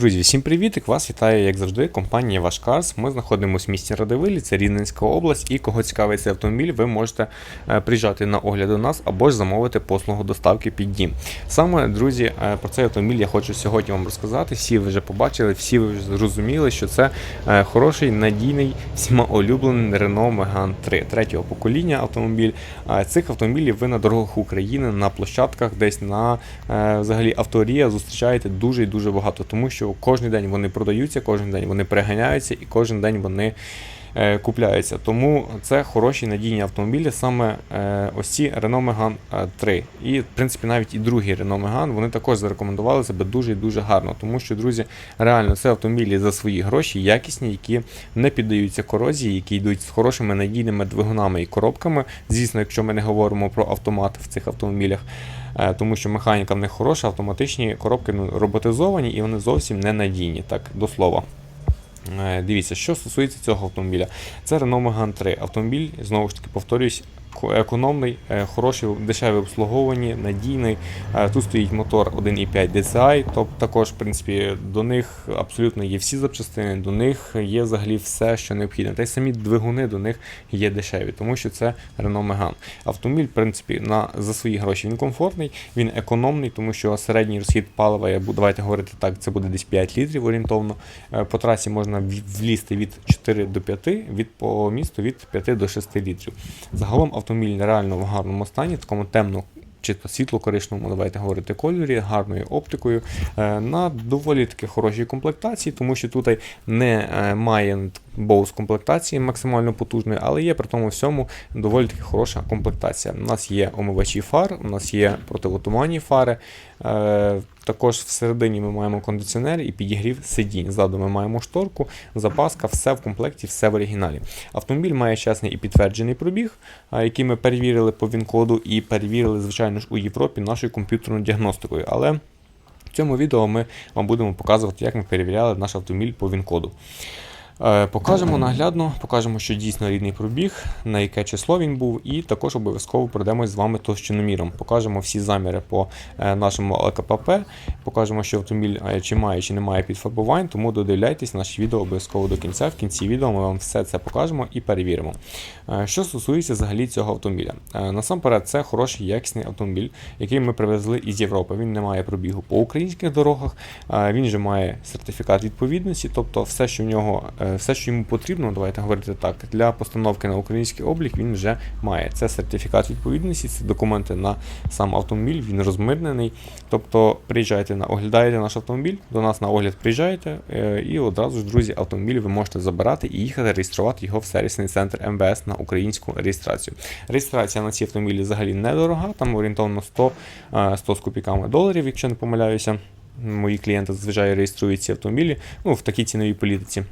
Друзі, всім привіт! Вас вітає, як завжди, компанія Ваш Карс. Ми знаходимося в місті Радивилі, це Рівненська область. І кого цікавий цей автомобіль, ви можете е, приїжджати на огляд до нас або ж замовити послугу доставки під дім. Саме, друзі, е, про цей автомобіль я хочу сьогодні вам розказати. Всі ви вже побачили, всі ви вже зрозуміли, що це е, хороший, надійний, всіма улюблений Renault Megane 3 третього покоління автомобіль. Цих автомобілів ви на дорогах України, на площадках, десь на взагалі авторія зустрічаєте дуже і дуже багато, тому що кожен день вони продаються, кожен день вони переганяються і кожен день вони е, купляються. Тому це хороші надійні автомобілі, саме е, ось ці Renault Megane е, 3. І, в принципі, навіть і другий Renault Megane, вони також зарекомендували себе дуже і дуже гарно. Тому що, друзі, реально це автомобілі за свої гроші, якісні, які не піддаються корозії, які йдуть з хорошими надійними двигунами і коробками. Звісно, якщо ми не говоримо про автомат в цих автомобілях. Е, тому що механіка в них хороша, автоматичні коробки ну, роботизовані і вони зовсім не надійні, так до слова. Е, Дивіться, що стосується цього автомобіля, це Renault Megane 3. Автомобіль, знову ж таки, повторюсь, економний, е, хороший, дешеве обслуговування, надійний. Е, Тут стоїть мотор 1.5 DCI, тобто також, в принципі, до них абсолютно є всі запчастини, до них є взагалі все, що необхідне. Та й самі двигуни до них є дешеві, тому що це Renault Megane. Автомобіль, в принципі, на, за свої гроші він комфортний, він економний, тому що середній розхід палива, я буду, давайте говорити так, це буде десь 5 літрів орієнтовно. Е, По трасі можна влізти від 4 до 5, від по місту від 5 до 6 літрів. Загалом автомобіль реально в гарному стані, такому темно. Чисто світло-коричному, давайте говорити кольорі, гарною оптикою, е, на доволі таки хорошій комплектації, тому що тут не е, боус комплектації максимально потужної, але є при тому всьому доволі таки хороша комплектація. У нас є омивачі фар, у нас є противотуманні фари. Е, також всередині ми маємо кондиціонер і підігрів сидінь. Ззаду ми маємо шторку, запаска, все в комплекті, все в оригіналі. Автомобіль має чесний і підтверджений пробіг, який ми перевірили по ВІН-коду і перевірили, звичайно ж, у Європі нашою комп'ютерною діагностикою. Але в цьому відео ми вам будемо показувати, як ми перевіряли наш автомобіль по ВІН-коду. Е, Покажемо наглядно, покажемо, що дійсно рідний пробіг, на яке число він був, і також обов'язково пройдемось з вами товщиноміром. Покажемо всі заміри по е, нашому ЛКПП, покажемо, що автомобіль е, чи має, чи не має підфарбувань, тому додивляйтесь наші відео обов'язково до кінця. В кінці відео ми вам все це покажемо і перевіримо. Що стосується взагалі цього автомобіля, насамперед це хороший якісний автомобіль, який ми привезли із Європи. Він не має пробігу по українських дорогах, він же має сертифікат відповідності, тобто все, що в нього, все, що йому потрібно, давайте говорити так, для постановки на український облік він вже має. Це сертифікат відповідності, це документи на сам автомобіль, він розмитнений. Тобто приїжджаєте на оглядаєте наш автомобіль, до нас на огляд приїжджаєте, е, і одразу ж, друзі, автомобіль ви можете забирати і їхати реєструвати його в сервісний центр МВС на українську реєстрацію. Реєстрація на ці автомобілі взагалі недорога, там орієнтовно 100, е, 100 з копійками доларів, якщо не помиляюся. Мої клієнти зазвичай реєструють ці автомобілі ну, в такій ціновій політиці.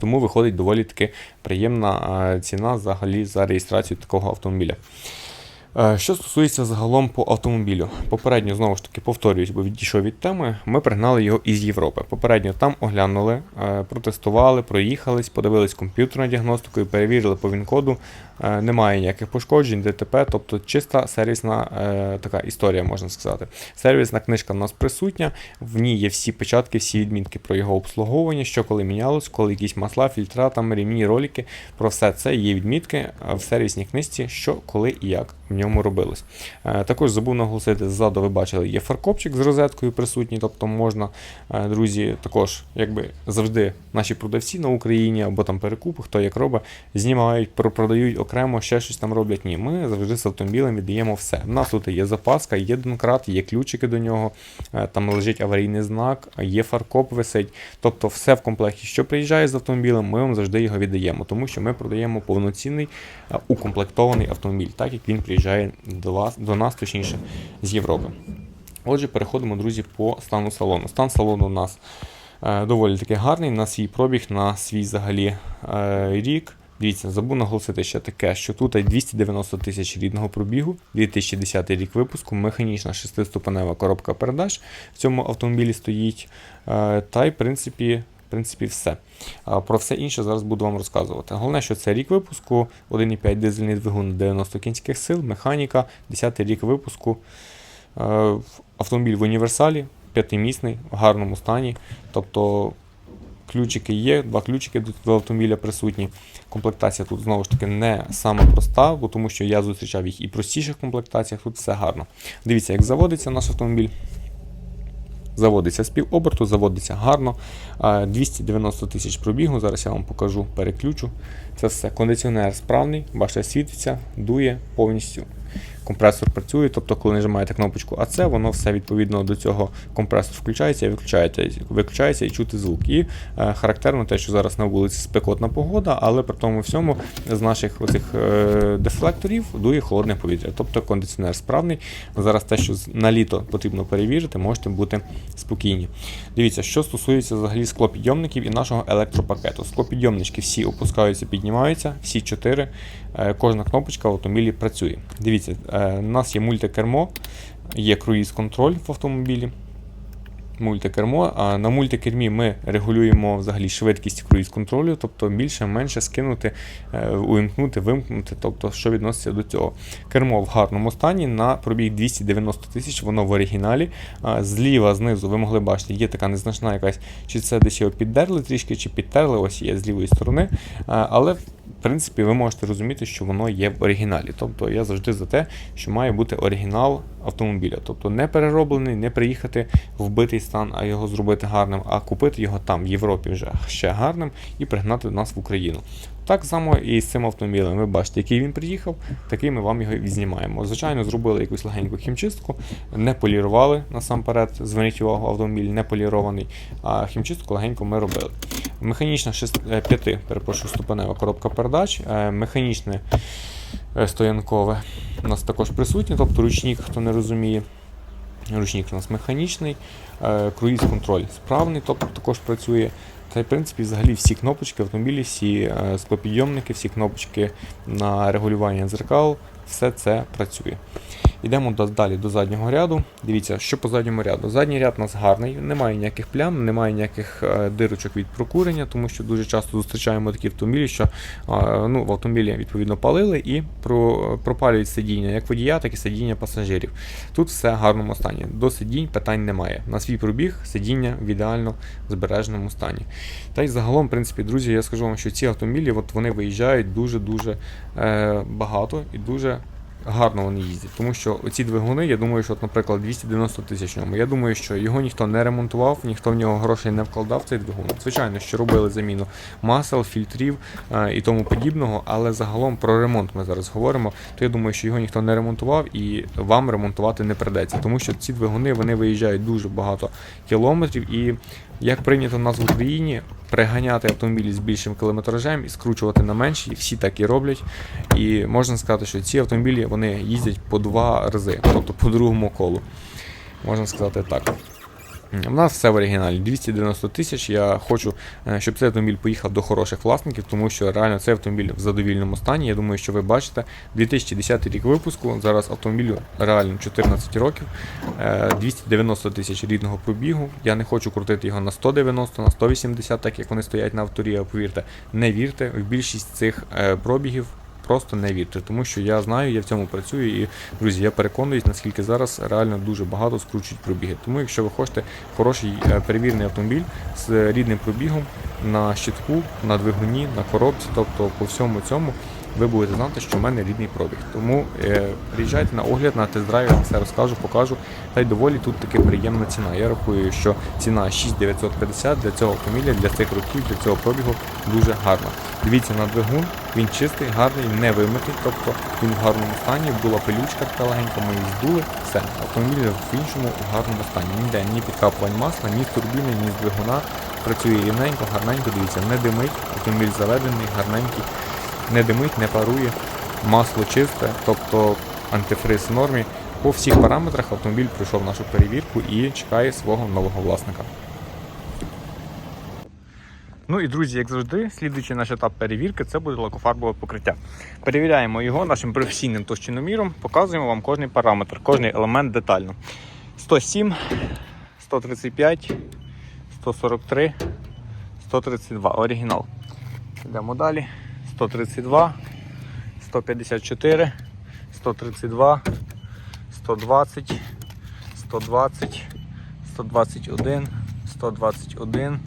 Тому виходить доволі таки приємна е, ціна взагалі за реєстрацію такого автомобіля. Е, Що стосується загалом по автомобілю, попередньо знову ж таки повторююсь, бо відійшов від теми. Ми пригнали його із Європи. Попередньо там оглянули, е, протестували, проїхались, подивились комп'ютерну діагностику і перевірили по ВІН-коду. Е, Немає ніяких пошкоджень, ДТП, тобто чиста сервісна е, така історія, можна сказати. Сервісна книжка в нас присутня, в ній є всі печатки, всі відмітки про його обслуговування, що коли мінялось, коли якісь масла, фільтра, там ремні, ролики. Про все це є відмітки е, в сервісній книжці, що коли і як в ньому робилось. Е, Також забув наголосити, ззаду ви бачили, є фаркопчик з розеткою присутній, тобто можна, е, друзі, також, якби завжди наші продавці на Україні або там перекупи, хто як робить, знімають, про- продають окремо, ще щось там роблять. Ні, ми завжди з автомобілем віддаємо все. У нас тут є запаска, є донкрат, є ключики до нього, е, там лежить аварійний знак, є фаркоп висить. Тобто все в комплекті, що приїжджає з автомобілем, ми вам завжди його віддаємо, тому що ми продаємо повноцінний е, укомплектований автомобіль, так як він приїжджає до вас, до нас, точніше, з Європи. Отже, переходимо, друзі, по стану салону. Стан салону у нас е, доволі таки гарний, на свій пробіг, на свій взагалі рік. Дивіться, забув наголосити ще таке, що тут 290 тисяч рідного пробігу, 2010 рік випуску, механічна шестиступенева коробка передач в цьому автомобілі стоїть. Е, Та й, в принципі, в принципі, все. Про все інше зараз буду вам розказувати. Головне, що це рік випуску, 1,5 дизельний двигун 90 кінських сил, механіка, 10 рік випуску. Е, Автомобіль в універсалі, п'ятимісний, в гарному стані. Тобто ключики є, два ключики до автомобіля присутні. Комплектація тут знову ж таки не саме проста, бо тому що я зустрічав їх і простіших комплектаціях, тут все гарно. Дивіться, як заводиться наш автомобіль. Заводиться з півоберту, заводиться гарно. 290 тисяч пробігу. Зараз я вам покажу, переключу. Це все. Кондиціонер справний, бачите, світиться, дує повністю. Компресор працює, тобто, коли нажимаєте кнопочку АЦ, воно все відповідно до цього компресор включається і виключається, виключається і чути звук. І е, характерно те, що зараз на вулиці спекотна погода, але при тому всьому з наших оцих е, дефлекторів дує холодне повітря. Тобто кондиціонер справний. Зараз те, що на літо потрібно перевірити, можете бути спокійні. Дивіться, що стосується взагалі склопідйомників і нашого електропакету. Склопідйомнички всі опускаються, піднімаються, всі чотири. Е, Кожна кнопочка в автомобілі працює. Дивіться, е, у нас є мультикермо, є круїз-контроль в автомобілі. Мультикермо. А на мультикермі ми регулюємо взагалі швидкість круїз-контролю, тобто більше-менше скинути, е, увімкнути, вимкнути, тобто що відноситься до цього. Кермо в гарному стані на пробіг 290 тисяч, воно в оригіналі. Зліва, знизу, ви могли бачити, є така незначна якась, чи це десь його піддерли трішки, чи підтерли, ось є з лівої сторони. Але принципі, ви можете розуміти, що воно є в оригіналі. Тобто я завжди за те, що має бути оригінал автомобіля. Тобто не перероблений, не приїхати в битий стан, а його зробити гарним, а купити його там, в Європі, вже ще гарним і пригнати до нас в Україну. Так само і з цим автомобілем. Ви бачите, який він приїхав, такий ми вам його відзнімаємо. Звичайно, зробили якусь легеньку хімчистку, не полірували насамперед. Зверніть увагу, автомобіль не полірований, а хімчистку легенько ми робили. Механічна 5, перепрошую, ступенева коробка передач, е, механічне е, стоянкове у нас також присутнє, тобто ручник, хто не розуміє. Ручник у нас механічний, е, круїз-контроль справний, тобто також працює. Та й в принципі взагалі всі кнопочки в автомобілі, всі е, склопідйомники, всі кнопочки на регулювання дзеркал, все це працює. Йдемо далі до заднього ряду. Дивіться, що по задньому ряду. Задній ряд у нас гарний, немає ніяких плям, немає ніяких е, дирочок від прокурення, тому що дуже часто зустрічаємо такі автомобілі, що ну, в автомобілі відповідно палили і пропалюють сидіння як водія, так і сидіння пасажирів. Тут все в гарному стані. До сидінь питань немає. На свій пробіг сидіння в ідеально збереженому стані. Та й загалом, в принципі, друзі, я скажу вам, що ці автомобілі от вони виїжджають дуже-дуже е, багато і дуже гарно вони їздять. Тому що оці двигуни, я думаю, що, от, наприклад, 290 тисяч ньому. Я думаю, що його ніхто не ремонтував, ніхто в нього грошей не вкладав цей двигун. Звичайно, що робили заміну масел, фільтрів е, і тому подібного, але загалом про ремонт ми зараз говоримо. То я думаю, що його ніхто не ремонтував і вам ремонтувати не придеться, тому що ці двигуни вони виїжджають дуже багато кілометрів і. Як прийнято в нас в Україні, приганяти автомобілі з більшим кілометражем і скручувати на менші, всі так і роблять. І можна сказати, що ці автомобілі вони їздять по два рази, тобто по другому колу. Можна сказати так. У нас все в оригіналі. 290 тисяч. Я хочу, е, щоб цей автомобіль поїхав до хороших власників, тому що реально цей автомобіль в задовільному стані. Я думаю, що ви бачите. 2010 рік випуску. Зараз автомобілю реально 14 років, е, 290 тисяч рідного пробігу. Я не хочу крутити його на 190, на 180, так як вони стоять на авторі. Повірте, не вірте. В більшість цих е, пробігів просто не вірте, тому що я знаю, я в цьому працюю і друзі, я переконуюсь, наскільки зараз реально дуже багато скручують пробіги. Тому, якщо ви хочете хороший е, перевірений автомобіль з рідним пробігом на щитку, на двигуні, на коробці, тобто по всьому цьому. Ви будете знати, що в мене рідний пробіг. Тому е, приїжджайте на огляд, на тест-драйв, я вам все розкажу, покажу. Та й доволі тут таки приємна ціна. Я рахую, що ціна 6950 для цього автомобіля, для цих років, для цього пробігу дуже гарна. Дивіться на двигун, він чистий, гарний, не вимитий, тобто він в гарному стані, була пилючка така легенька, ми її здули, все. Автомобіль в іншому в гарному стані. Ніде ні підкапувань масла, ні турбіни, ні з двигуна. Працює рівненько, гарненько, дивіться, не димить, автомобіль заведений, гарненький не димить, не парує, масло чисте, тобто антифриз в нормі. По всіх параметрах автомобіль пройшов нашу перевірку і чекає свого нового власника. Ну і друзі, як завжди, слідуючий наш етап перевірки це буде лакофарбове покриття. Перевіряємо його нашим професійним товщиноміром, показуємо вам кожний параметр, кожний елемент детально. 107, 135, 143, 132. Оригінал. Йдемо далі. 132, 154, 132, 120, 120, 121, 121,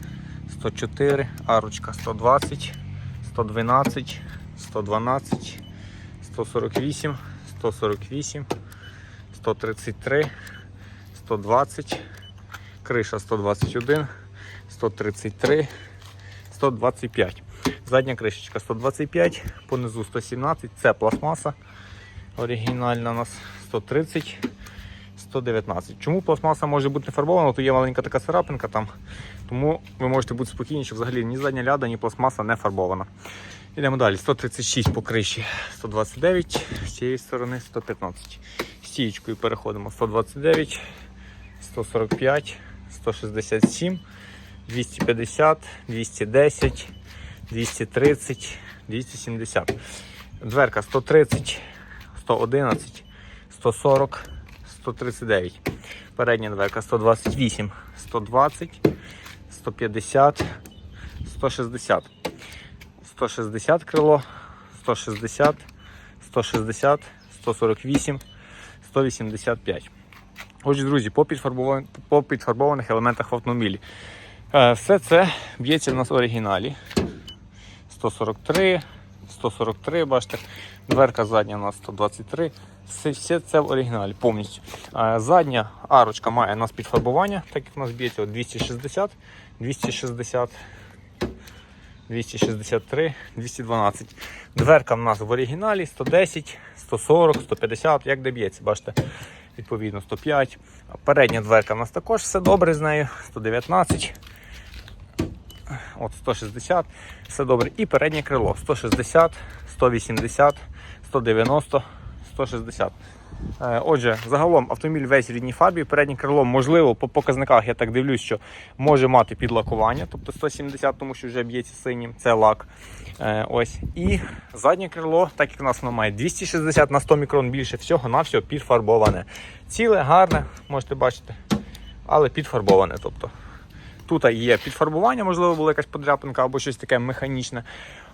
104, арочка 120, 112, 112, 148, 148, 133, 120, криша 121, 133, 125. Задня кришечка 125, понизу 117, це пластмаса. Оригінальна у нас 130, 119. Чому пластмаса може бути не фарбована? То є маленька така царапинка там. Тому ви можете бути спокійні, що взагалі ні задня ляда, ні пластмаса не фарбована. Йдемо далі. 136 по криші, 129, з цієї сторони 115. Стієчкою переходимо 129, 145, 167, 250, 210, 230, 270. Дверка 130, 111, 140, 139. Передня дверка 128, 120, 150, 160. 160 крило, 160, 160, 148, 185. Отже, друзі, по, підфарбован- по підфарбованих елементах в автомобілі. Е, Все це б'ється в нас в оригіналі. 143, 143, бачите. Дверка задня у нас 123. Все, все це в оригіналі повністю. Задня арочка має у нас підфарбування, так як у нас б'ється 260, 260, 263, 212. Дверка в нас в оригіналі 110, 140, 150, як де б'ється, бачите, відповідно 105. Передня дверка в нас також все добре з нею, 119. От 160, все добре. І переднє крило 160, 180, 190, 160. Е, Отже, загалом автомобіль весь в рідній фарбі. Переднє крило, можливо, по показниках я так дивлюсь, що може мати підлакування, тобто 170, тому що вже б'ється синім, це лак. Е, Ось. І заднє крило, так як у нас воно має 260 на 100 мікрон більше, всього на всього підфарбоване. Ціле, гарне, можете бачити, але підфарбоване. тобто Тут є підфарбування, можливо, була якась подряпинка або щось таке механічне.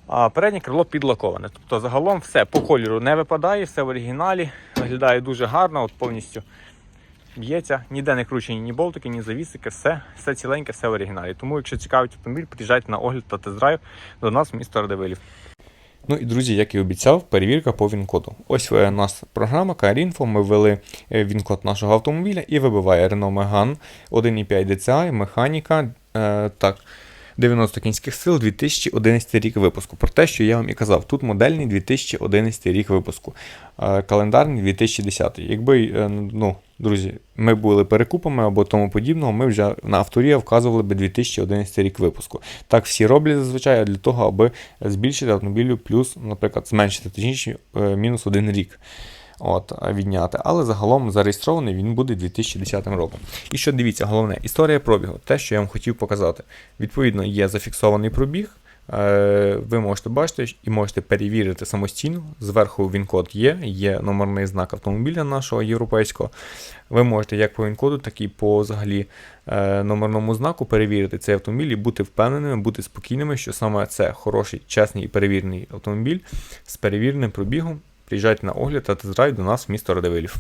А переднє крило підлаковане. Тобто загалом все по кольору не випадає, все в оригіналі, виглядає дуже гарно, от повністю б'ється. Ніде не кручені ні болтики, ні завісики, все, все ціленьке, все в оригіналі. Тому, якщо цікавить автомобіль, приїжджайте на огляд та тест-драйв до нас в місто Радивилів. Ну і друзі, як і обіцяв, перевірка по він-коду. Ось у нас програма CarInfo, Ми ввели е, він-код нашого автомобіля і вибиває Renault Megane 1.5 DCI, механіка. Е, так. 90 кінських сил 2011 рік випуску. Про те, що я вам і казав, тут модельний 2011 рік випуску, е, календарний 2010. Якби, е, ну, друзі, ми були перекупами або тому подібного, ми вже на авторія вказували би 2011 рік випуску. Так всі роблять зазвичай для того, аби збільшити автомобілю плюс, наприклад, зменшити точніше е, мінус один рік. От, відняти. Але загалом зареєстрований він буде 2010 роком. І що дивіться, головне, історія пробігу, те, що я вам хотів показати. Відповідно, є зафіксований пробіг. Е, Ви можете бачити і можете перевірити самостійно. Зверху він-код є, є номерний знак автомобіля нашого європейського. Ви можете як по він-коду, так і по взагалі е, номерному знаку перевірити цей автомобіль і бути впевненими, бути спокійними, що саме це хороший, чесний і перевірений автомобіль з перевіреним пробігом. Приїжджайте на огляд та тест-драйв до нас в місто Радивилів.